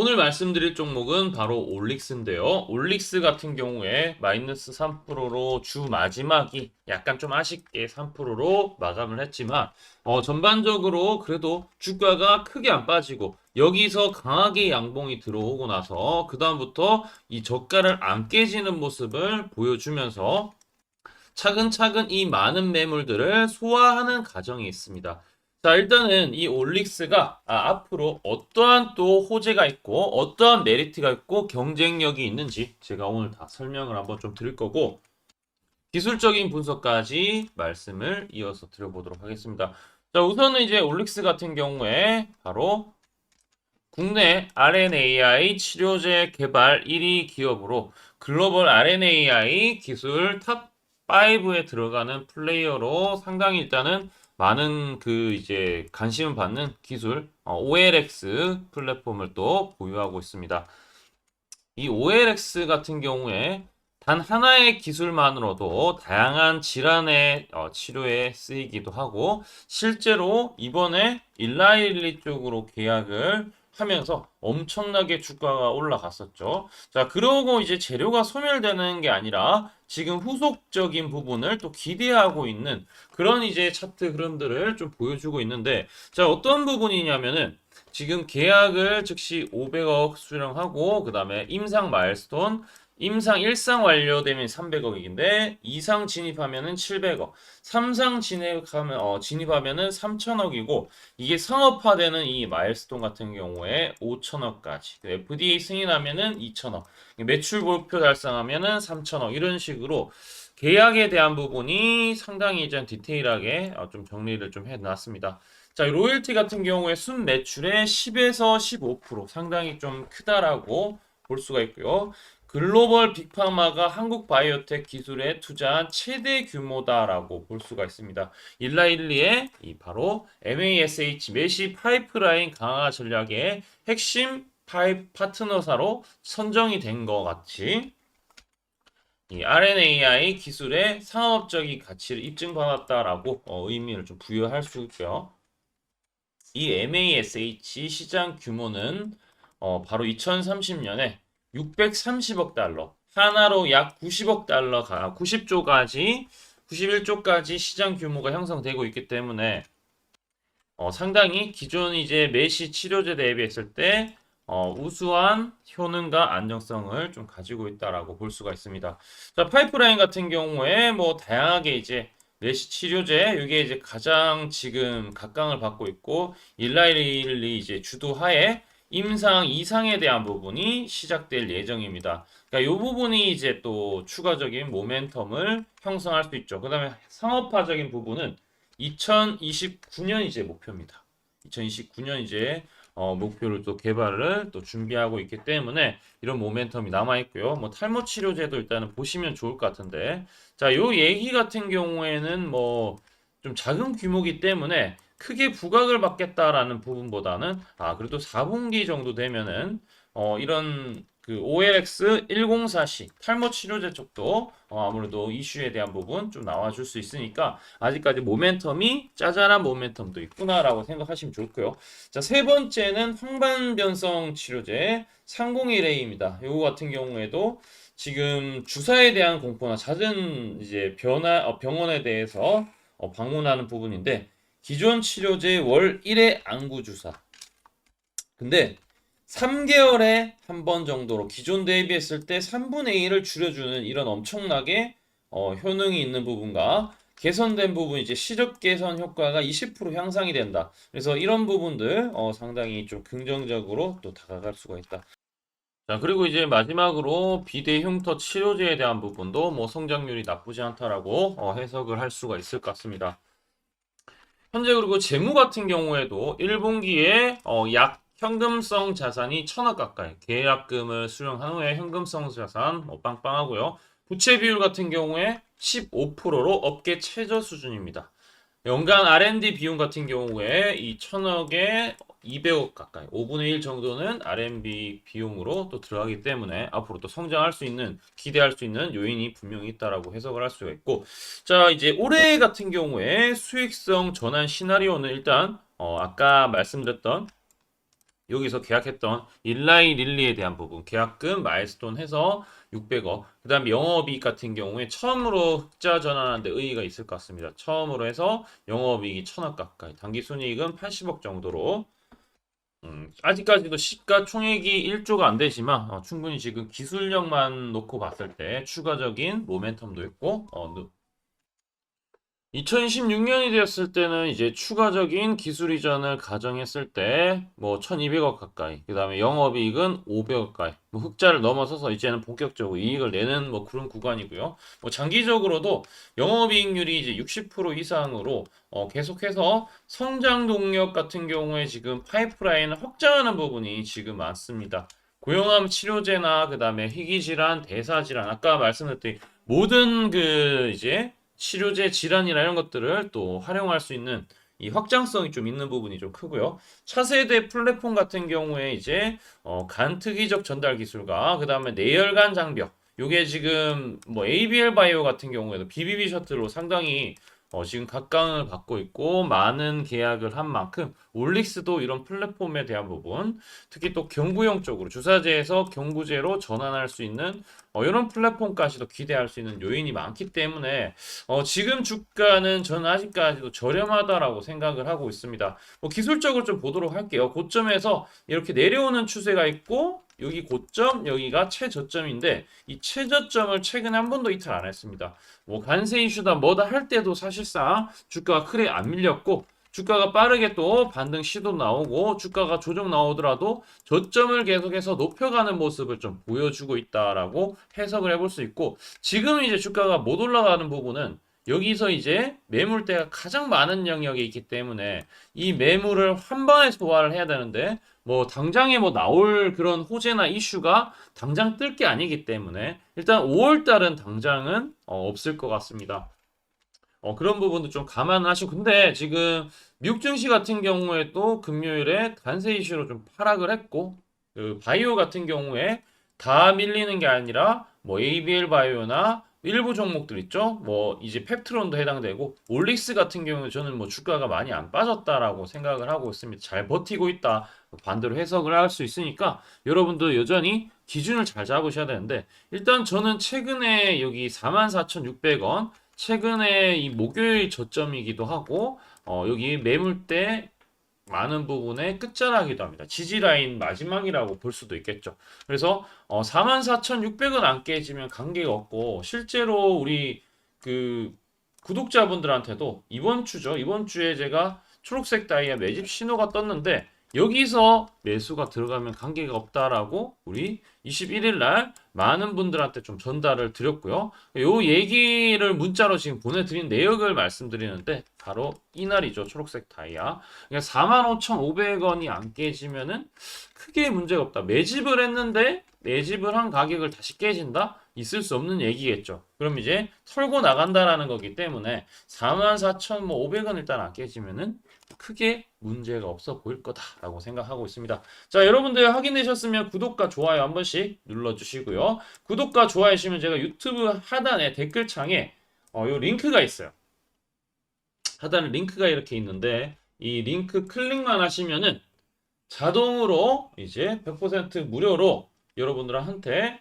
오늘 말씀드릴 종목은 바로 올릭스인데요. 올릭스 같은 경우에 마이너스 3%로 주 마지막이 약간 좀 아쉽게 3%로 마감을 했지만 어, 전반적으로 그래도 주가가 크게 안 빠지고 여기서 강하게 양봉이 들어오고 나서 그 다음부터 이 저가를 안 깨지는 모습을 보여주면서 차근차근 이 많은 매물들을 소화하는 과정이 있습니다. 자, 일단은 이 올릭스가 아, 앞으로 어떠한 또 호재가 있고 어떠한 메리트가 있고 경쟁력이 있는지 제가 오늘 다 설명을 한번 좀 드릴 거고 기술적인 분석까지 말씀을 이어서 드려보도록 하겠습니다. 자, 우선은 이제 올릭스 같은 경우에 바로 국내 RNAi 치료제 개발 1위 기업으로 글로벌 RNAi 기술 탑 5에 들어가는 플레이어로 상당히 일단은 많은 그 이제 관심을 받는 기술 어, OLX 플랫폼을 또 보유하고 있습니다. 이 OLX 같은 경우에 단 하나의 기술만으로도 다양한 질환의 어, 치료에 쓰이기도 하고 실제로 이번에 일라일리 쪽으로 계약을 하면서 엄청나게 주가가 올라갔었죠. 자, 그러고 이제 재료가 소멸되는 게 아니라 지금 후속적인 부분을 또 기대하고 있는 그런 이제 차트 흐름들을 좀 보여주고 있는데 자, 어떤 부분이냐면은 지금 계약을 즉시 500억 수령하고 그 다음에 임상 마일스톤 임상 1상 완료되면 300억인데 2상 진입하면은 700억, 3상 진입하면 어, 진입하면은 3천억이고 이게 상업화되는 이 마일스톤 같은 경우에 5천억까지, FDA 승인하면은 2천억, 매출 목표 달성하면은 3천억 이런 식으로 계약에 대한 부분이 상당히 이제 디테일하게 어, 좀 정리를 좀 해놨습니다. 자, 로열티 같은 경우에 순 매출의 10에서 15% 상당히 좀 크다라고 볼 수가 있고요. 글로벌 빅파마가 한국 바이오텍 기술에 투자한 최대 규모다라고 볼 수가 있습니다. 일라일리의 이 바로 MASH 메시 파이프라인 강화 전략의 핵심 파이프 파트너사로 선정이 된 것 같이 이 RNAi 기술의 상업적인 가치를 입증받았다라고 어, 의미를 좀 부여할 수 있고요. 이 MASH 시장 규모는 어, 바로 2030년에 630억 달러, 하나로 약 90억 달러가 90조까지 91조까지 시장 규모가 형성되고 있기 때문에 어, 상당히 기존 이제 메시 치료제 대비했을 때 어, 우수한 효능과 안정성을 좀 가지고 있다라고 볼 수가 있습니다. 자, 파이프라인 같은 경우에 뭐 다양하게 이제 메시 치료제 이게 이제 가장 지금 각광을 받고 있고 일라일리 이제 주도하에 임상 이상에 대한 부분이 시작될 예정입니다. 그러니까 이 부분이 이제 또 추가적인 모멘텀을 형성할 수 있죠. 그 다음에 상업화적인 부분은 2029년 이제 목표입니다. 2029년 이제 어, 목표를 또 개발을 또 준비하고 있기 때문에 이런 모멘텀이 남아 있고요. 뭐 탈모 치료제도 일단은 보시면 좋을 것 같은데 자, 요 얘기 같은 경우에는 뭐 좀 작은 규모이기 때문에 크게 부각을 받겠다라는 부분보다는 아 그래도 4분기 정도 되면은 어 이런 그 OLX 104C 탈모 치료제 쪽도 어 아무래도 이슈에 대한 부분 좀 나와줄 수 있으니까 아직까지 모멘텀이 짜잘한 모멘텀도 있구나라고 생각하시면 좋고요. 자 세 번째는 황반변성 치료제 301A입니다. 이거 같은 경우에도 지금 주사에 대한 공포나 잦은 이제 변화 어, 병원에 대해서 어, 방문하는 부분인데 기존 치료제 월 1회 안구 주사. 근데 3개월에 한 번 정도로 기존 대비했을 때 3분의 1을 줄여주는 이런 엄청나게 어, 효능이 있는 부분과 개선된 부분 이제 시력 개선 효과가 20% 향상이 된다. 그래서 이런 부분들 어, 상당히 좀 긍정적으로 또 다가갈 수가 있다. 자, 그리고 이제 마지막으로 비대 흉터 치료제에 대한 부분도 뭐 성장률이 나쁘지 않다라고 어, 해석을 할 수가 있을 것 같습니다. 현재 그리고 재무 같은 경우에도 1분기에 어, 약 현금성 자산이 천억 가까이 계약금을 수령한 후에 현금성 자산 뭐 빵빵하고요. 부채 비율 같은 경우에 15%로 업계 최저 수준입니다. 연간 R&D 비용 같은 경우에 이 천억에 200억 가까이 5분의 1 정도는 R&D 비용으로 또 들어가기 때문에 앞으로 또 성장할 수 있는 기대할 수 있는 요인이 분명히 있다라고 해석을 할 수가 있고 자 이제 올해 같은 경우에 수익성 전환 시나리오는 일단 어, 아까 말씀드렸던 여기서 계약했던 일라이 릴리에 대한 부분 계약금 마일스톤 해서 600억 그 다음에 영업이익 같은 경우에 처음으로 흑자 전환하는데 의의가 있을 것 같습니다. 처음으로 해서 영업이익이 1000억 가까이 당기순이익은 80억 정도로 음, 아직까지도 시가총액이 1조가 안 되지만 어, 충분히 지금 기술력만 놓고 봤을 때 추가적인 모멘텀도 있고 어, 2016년이 되었을 때는 이제 추가적인 기술 이전을 가정했을 때 뭐 1200억 가까이 그 다음에 영업이익은 500억 가까이 뭐 흑자를 넘어서서 이제는 본격적으로 이익을 내는 뭐 그런 구간이고요. 뭐 장기적으로도 영업이익률이 이제 60% 이상으로 어 계속해서 성장 동력 같은 경우에 지금 파이프라인을 확장하는 부분이 지금 많습니다. 고용암 치료제나 그 다음에 희귀질환 대사질환 아까 말씀드렸듯이 모든 그 이제 치료제 질환이나 이런 것들을 또 활용할 수 있는 이 확장성이 좀 있는 부분이 좀 크고요. 차세대 플랫폼 같은 경우에 이제 어, 간 특이적 전달 기술과 그 다음에 내열관 장벽 요게 지금 뭐 ABL 바이오 같은 경우에도 BBB 셔틀로 상당히 어, 지금 각광을 받고 있고 많은 계약을 한 만큼 올릭스도 이런 플랫폼에 대한 부분 특히 또 경구용 쪽으로 주사제에서 경구제로 전환할 수 있는 어, 이런 플랫폼까지도 기대할 수 있는 요인이 많기 때문에 어, 지금 주가는 저는 아직까지도 저렴하다라고 생각을 하고 있습니다. 뭐 기술적으로 좀 보도록 할게요. 고점에서 이렇게 내려오는 추세가 있고 여기 고점, 여기가 최저점인데 이 최저점을 최근에 한 번도 이탈 안 했습니다. 뭐 관세 이슈다 뭐다 할 때도 사실상 주가가 크게 안 밀렸고 주가가 빠르게 또 반등 시도 나오고 주가가 조정 나오더라도 저점을 계속해서 높여가는 모습을 좀 보여주고 있다라고 해석을 해볼 수 있고 지금 이제 주가가 못 올라가는 부분은 여기서 이제 매물대가 가장 많은 영역에 있기 때문에 이 매물을 한 번에 소화를 해야 되는데 뭐 당장에 뭐 나올 그런 호재나 이슈가 당장 뜰 게 아니기 때문에 일단 5월 달은 당장은 어, 없을 것 같습니다. 어, 그런 부분도 좀 감안하시고 근데 지금 미국 증시 같은 경우에 또 금요일에 관세 이슈로 좀 하락을 했고 그 바이오 같은 경우에 다 밀리는 게 아니라 뭐 ABL 바이오나 일부 종목들 있죠. 뭐 이제 펩트론도 해당되고 올릭스 같은 경우는 저는 뭐 주가가 많이 안 빠졌다라고 생각을 하고 있습니다. 잘 버티고 있다. 반대로 해석을 할 수 있으니까 여러분도 여전히 기준을 잘 잡으셔야 되는데 일단 저는 최근에 여기 44,600원 최근에 이 목요일 저점이기도 하고 어 여기 매물대 많은 부분의 끝자락이기도 합니다. 지지라인 마지막이라고 볼 수도 있겠죠. 그래서 어, 44,600원 안 깨지면 관계가 없고 실제로 우리 그 구독자분들한테도 이번 주죠. 이번 주에 제가 초록색 다이아 매집 신호가 떴는데 여기서 매수가 들어가면 관계가 없다라고 우리 21일 날 많은 분들한테 좀 전달을 드렸고요. 요 얘기를 문자로 지금 보내드린 내역을 말씀드리는데 바로 이날이죠. 초록색 다이아. 그러니까 45,500원이 안 깨지면은 크게 문제가 없다. 매집을 했는데 매집을 한 가격을 다시 깨진다? 있을 수 없는 얘기겠죠. 그럼 이제 털고 나간다라는 거기 때문에 44,500원 일단 안 깨지면은 크게 문제가 없어 보일 거다라고 생각하고 있습니다. 자, 여러분들 확인되셨으면 구독과 좋아요 한 번씩 눌러주시고요. 구독과 좋아요 하시면 제가 유튜브 하단에 댓글창에 어, 요 링크가 있어요. 하단에 링크가 이렇게 있는데 이 링크 클릭만 하시면은 자동으로 이제 100% 무료로 여러분들한테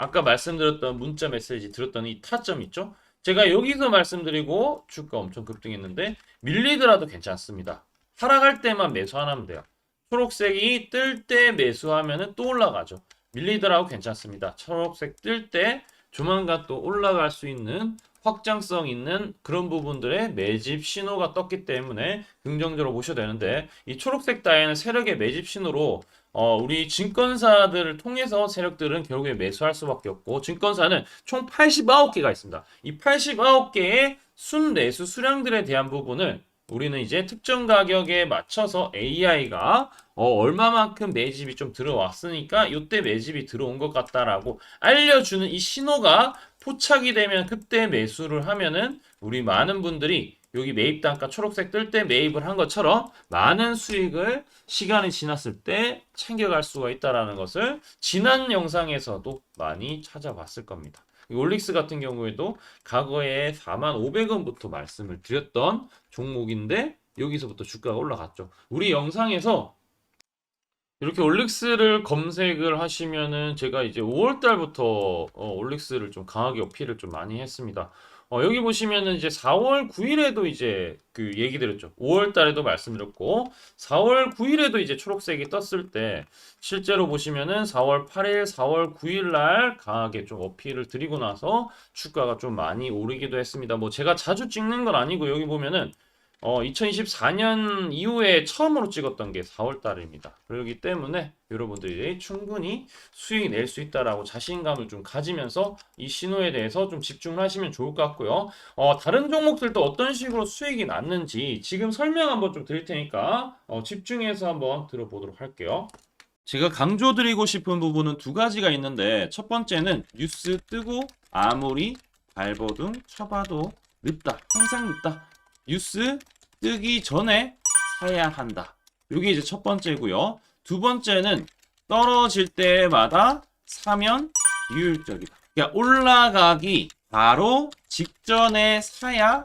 아까 말씀드렸던 문자 메시지 들었던 이 타점 있죠? 제가 여기서 말씀드리고 주가 엄청 급등했는데 밀리더라도 괜찮습니다. 하락할 때만 매수 안 하면 돼요. 초록색이 뜰 때 매수하면 또 올라가죠. 밀리더라도 괜찮습니다. 초록색 뜰 때 조만간 또 올라갈 수 있는 확장성 있는 그런 부분들의 매집 신호가 떴기 때문에 긍정적으로 보셔야 되는데 이 초록색 다이는 세력의 매집 신호로 어, 우리 증권사들을 통해서 세력들은 결국에 매수할 수밖에 없고 증권사는 총 89개가 있습니다. 이 89개의 순매수 수량들에 대한 부분을 우리는 이제 특정 가격에 맞춰서 AI가 어, 얼마만큼 매집이 좀 들어왔으니까 이때 매집이 들어온 것 같다라고 알려주는 이 신호가 포착이 되면 그때 매수를 하면은 우리 많은 분들이 여기 매입 단가 초록색 뜰 때 매입을 한 것처럼 많은 수익을 시간이 지났을 때 챙겨갈 수가 있다라는 것을 지난 영상에서도 많이 찾아봤을 겁니다. 올릭스 같은 경우에도 과거에 4,500원부터 말씀을 드렸던 종목인데 여기서부터 주가가 올라갔죠. 우리 영상에서 이렇게 올릭스를 검색을 하시면은 제가 이제 5월 달부터 어, 올릭스를 좀 강하게 어필을 좀 많이 했습니다. 어, 여기 보시면은 이제 4월 9일에도 이제 그 얘기 드렸죠. 5월 달에도 말씀드렸고 4월 9일에도 이제 초록색이 떴을 때 실제로 보시면은 4월 8일, 4월 9일 날 강하게 좀 어필을 드리고 나서 주가가 좀 많이 오르기도 했습니다. 뭐 제가 자주 찍는 건 아니고 여기 보면은 어, 2024년 이후에 처음으로 찍었던 게 4월 달입니다. 그렇기 때문에 여러분들이 충분히 수익 낼 수 있다라고 자신감을 좀 가지면서 이 신호에 대해서 좀 집중을 하시면 좋을 것 같고요. 어, 다른 종목들도 어떤 식으로 수익이 났는지 지금 설명 한번 좀 드릴 테니까 어, 집중해서 한번 들어보도록 할게요. 제가 강조드리고 싶은 부분은 두 가지가 있는데 첫 번째는 뉴스 뜨고 아무리 발버둥 쳐봐도 늦다. 항상 늦다. 뉴스 뜨기 전에 사야 한다. 이게 이제 첫 번째고요. 두 번째는 떨어질 때마다 사면 비효율적이다. 그러니까 올라가기 바로 직전에 사야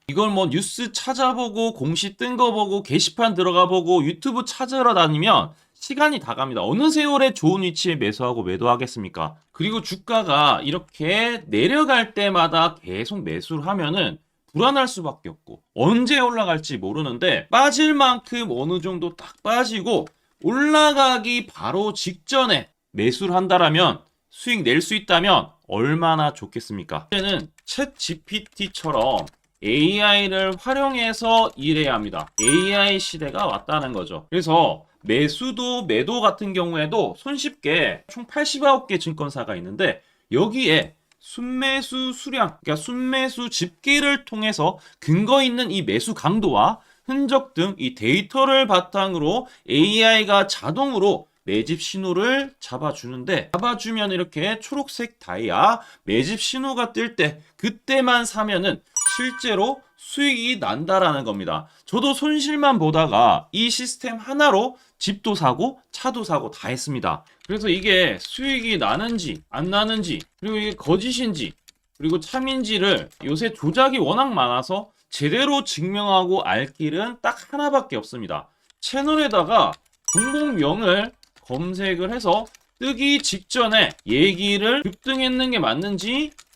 이걸 뭐 뉴스 찾아보고 공시 뜬 거 보고 게시판 들어가 보고 유튜브 찾으러 다니면 시간이 다 갑니다. 어느 세월에 좋은 위치에 매수하고 매도하겠습니까? 그리고 주가가 이렇게 내려갈 때마다 계속 매수를 하면은 불안할 수밖에 없고 언제 올라갈지 모르는데 빠질 만큼 어느 정도 딱 빠지고 올라가기 바로 직전에 매수를 한다라면 수익 낼 수 있다면 얼마나 좋겠습니까? 이제는 챗 GPT처럼 AI를 활용해서 일해야 합니다. AI 시대가 왔다는 거죠. 그래서 매수도 매도 같은 경우에도 손쉽게 총 89개 증권사가 있는데 여기에 순매수 수량, 그러니까 순매수 집계를 통해서 근거 있는 이 매수 강도와 흔적 등 이 데이터를 바탕으로 AI가 자동으로 매집 신호를 잡아주는데 잡아주면 이렇게 초록색 다이아 매집 신호가 뜰 때 그때만 사면은 실제로 수익이 난다라는 겁니다. 저도 손실만 보다가 이 시스템 하나로 집도 사고 차도 사고 다 했습니다. 그래서 이게 수익이 나는지 안 나는지 그리고 이게 거짓인지 그리고 참인지를 요새 조작이 워낙 많아서 제대로 증명하고 알 길은 딱 하나밖에 없습니다. 채널에다가 공공명을 검색을 해서 뜨기 직전에 얘기를 급등했는 게 맞는지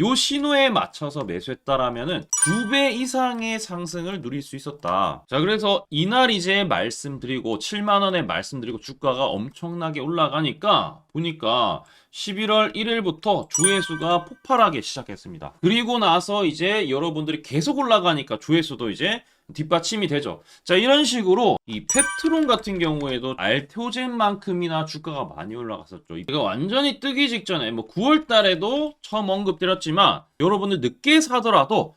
요 신호에 맞춰서 매수했다라면은 두 배 이상의 상승을 누릴 수 있었다. 자, 그래서 이날 이제 말씀드리고 7만 원에 말씀드리고 주가가 엄청나게 올라가니까 보니까 11월 1일부터 조회수가 폭발하기 시작했습니다. 그리고 나서 이제 여러분들이 계속 올라가니까 조회수도 이제 뒷받침이 되죠. 자, 이런 식으로 이 펩트론 같은 경우에도 알테오젠만큼이나 주가가 많이 올라갔었죠. 이거 완전히 뜨기 직전에 뭐 9월 달에도 처음 언급드렸지만 여러분들 늦게 사더라도